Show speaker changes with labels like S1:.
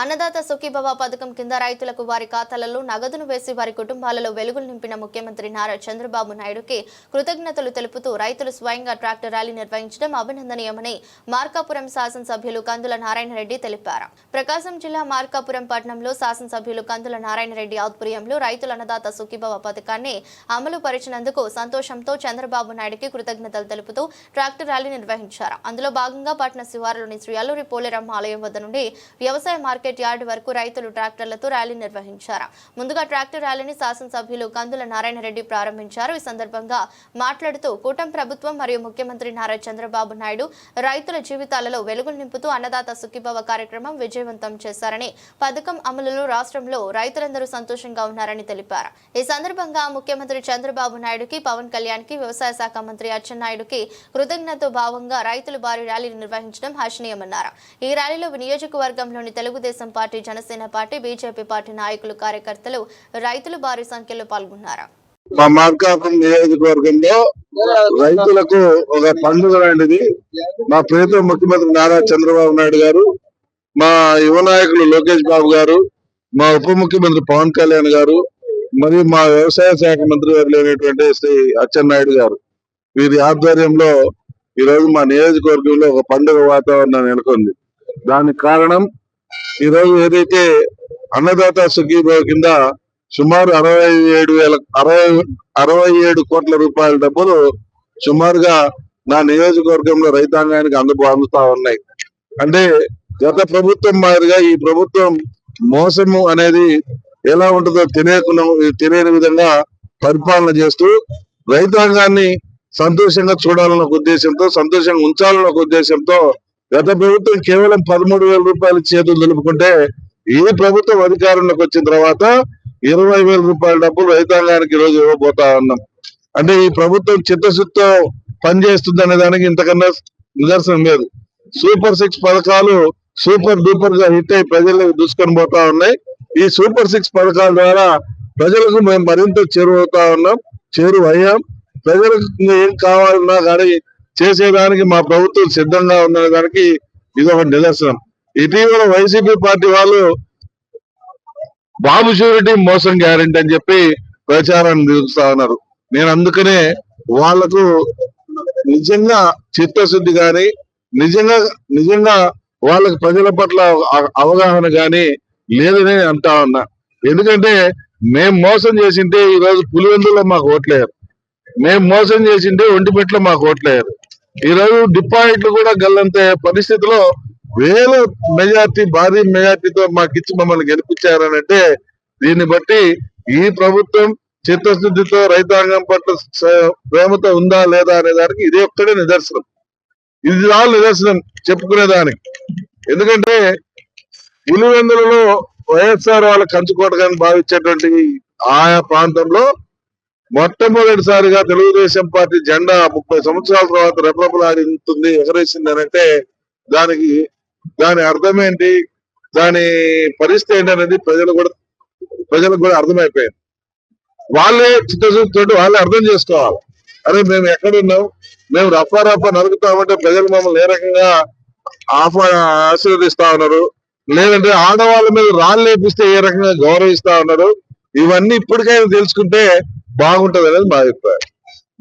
S1: అన్నదాత సుఖీభవ పథకం కింద రైతులకు వారి ఖాతాలలో నగదును వేసి వారి కుటుంబాలలో వెలుగులు నింపిన ముఖ్యమంత్రి నారా చంద్రబాబు నాయుడుకి కృతజ్ఞతలు తెలుపుతూ రైతులు స్వయంగా ట్రాక్టర్ ర్యాలీ నిర్వహించడం అభినందనీయమని మార్కాపురం శాసనసభ్యులు కందుల నారాయణరెడ్డి తెలిపారు. ప్రకాశం జిల్లా మార్కాపురం పట్టణంలో శాసనసభ్యులు కందుల నారాయణరెడ్డి ఆధ్వర్యంలో రైతుల అన్నదాత సుఖీభవ పథకాన్ని అమలు పరిచినందుకు సంతోషంతో చంద్రబాబు నాయుడుకి కృతజ్ఞతలు తెలుపుతూ ట్రాక్టర్ ర్యాలీ నిర్వహించారు. అందులో భాగంగా పట్టణ శివారులోని శ్రీ అల్లూరి పోలేరమ్మ ఆలయం వద్ద నుండి వ్యవసాయ మార్కెట్ యార్డ్ వరకు రైతులు ట్రాక్టర్లతో ర్యాలీ నిర్వహించారు. ముందుగా ట్రాక్టర్ ర్యాలీని శాసనసభ్యులు కందుల నారాయణరెడ్డి ప్రారంభించారు. ఈ సందర్భంగా మాట్లాడుతూ కూటమి ప్రభుత్వం మరియు ముఖ్యమంత్రి నారా చంద్రబాబు నాయుడు రైతుల జీవితాలలో వెలుగులు నింపుతూ అన్నదాత సుఖీభవ కార్యక్రమం విజయవంతం చేశారని పథకం అమలులో రాష్ట్రంలో రైతులందరూ సంతోషంగా ఉన్నారని తెలిపారు. ఈ సందర్భంగా ముఖ్యమంత్రి చంద్రబాబు నాయుడుకి పవన్ కళ్యాణ్కి వ్యవసాయ శాఖ మంత్రి అచ్చెన్నాయుడుకి కృతజ్ఞత భావంగా రైతులు భారీ ర్యాలీ నిర్వహించడం హర్షణీయమన్నారు. ఈ ర్యాలీలో నియోజకవర్గంలోని Telugu Desam party Janasena party BJP party నాయకులు కార్యకర్తలు రైతులు భారీ సంఖ్యలో పాల్గొన్నారు?
S2: మా మార్కాపురం నియోజకవర్గంలో రైతులకు ఒక పండుగ లాంటిది. మా ప్రీతం ముఖ్యమంత్రి నారా చంద్రబాబు నాయుడు గారు మా యువ నాయకులు లోకేష్ బాబు గారు మా ఉప ముఖ్యమంత్రి పవన్ కళ్యాణ్ గారు మరియు మా వ్యవసాయ శాఖ మంత్రి గారు లేనటువంటి శ్రీ అచ్చెన్నాయుడు గారు. వీరి ఆధ్వర్యంలో ఈ రోజు మా నియోజకవర్గంలో ఒక పండుగ వాతావరణం నెలకొంది. దానికి కారణం ఈరోజు ఏదైతే అన్నదాత సుఖీభావ కింద సుమారు అరవై ఏడు వేల అరవై అరవై ఏడు కోట్ల రూపాయల డబ్బులు సుమారుగా నా నియోజకవర్గంలో రైతాంగానికి అందుబా అందుతా ఉన్నాయి. అంటే గత ప్రభుత్వం మాదిరిగా ఈ ప్రభుత్వం మోసము అనేది ఎలా ఉంటుందో తెలియకుండా తెలియని విధంగా పరిపాలన చేస్తూ రైతాంగాన్ని సంతోషంగా చూడాలన్న ఉద్దేశంతో సంతోషంగా ఉంచాలన్న ఒక ఉద్దేశంతో గత ప్రభుత్వం కేవలం పదమూడు వేల రూపాయలు చేతులు నిలుపుకుంటే ఈ ప్రభుత్వం అధికారంలోకి వచ్చిన తర్వాత ఇరవై వేల రూపాయల డబ్బులు రైతాంగానికి ఈరోజు రోజు ఇవ్వబోతా ఉన్నాం. అంటే ఈ ప్రభుత్వం చిత్తశుద్ధితో పనిచేస్తుంది అనే దానికి ఇంతకన్నా నిదర్శనం లేదు. సూపర్ సిక్స్ పథకాలు సూపర్ డూపర్గా హిట్ అయి ప్రజలకు దూసుకొని పోతా ఉన్నాయి. ఈ సూపర్ సిక్స్ పథకాల ద్వారా ప్రజలకు మేము మరింత చేరువవుతా ఉన్నాం చేరువయ్యాం. ప్రజలకు ఏం కావాలన్నా కానీ చేసేదానికి మా ప్రభుత్వం సిద్ధంగా ఉన్న దానికి ఇది ఒక నిదర్శనం. ఇటీవల వైసీపీ పార్టీ వాళ్ళు బాబు షూరిటీ మోసం గ్యారెంటీ అని చెప్పి ప్రచారాన్ని దిగుతా ఉన్నారు. నేను అందుకనే వాళ్ళకు నిజంగా చిత్తశుద్ధి గాని నిజంగా నిజంగా వాళ్ళకి ప్రజల పట్ల అవగాహన గాని లేదని అంటా ఉన్నా. ఎందుకంటే మేం మోసం చేసింటే ఈ రోజు పులివెందులో మాకు ఓట్లేరు. మేము మోసం చేసింటే ఒంటిపెట్లో మాకు ఓట్లేరు. ఈ రోజు డిపాజిట్లు కూడా గల్లంతే పరిస్థితిలో వేల మెజార్టీ భారీ మెజార్టీతో మాకిచ్చి మమ్మల్ని గెలిపించారని అంటే దీన్ని బట్టి ఈ ప్రభుత్వం చిత్తశుద్ధితో రైతాంగం పట్ల ప్రేమతో ఉందా లేదా అనే దానికి ఇది ఒక్కడే నిదర్శనం. ఇది రాళ్ళు నిదర్శనం చెప్పుకునేదానికి ఎందుకంటే పులివెందులలో వైఎస్ఆర్ వాళ్ళ కంచుకోటగా భావించేటువంటి ఆయా ప్రాంతంలో మొట్టమొదటిసారిగా తెలుగుదేశం పార్టీ జెండా ముప్పై సంవత్సరాల తర్వాత రెపరెపలాడింటుంది ఎగరేసింది అంటే దానికి దాని అర్థం ఏంటి దాని పరిస్థితి ఏంటి అనేది ప్రజలు కూడా ప్రజలకు కూడా అర్థమైపోయింది. వాళ్ళే చిత్తశుద్ధితో వాళ్ళే అర్థం చేసుకోవాలి. అరే మేము ఎక్కడున్నాం? మేము రఫా రఫా నరుకుతామంటే ప్రజలు మమ్మల్ని ఏ రకంగా ఆఫ ఆశీర్వదిస్తా ఉన్నారు? లేదంటే ఆడవాళ్ళ మీద రాళ్ళు లేపిస్తే ఏ రకంగా గౌరవిస్తా ఉన్నారు? ఇవన్నీ ఇప్పటికైనా తెలుసుకుంటే బాగుంటది అనేది మా అభిప్రాయం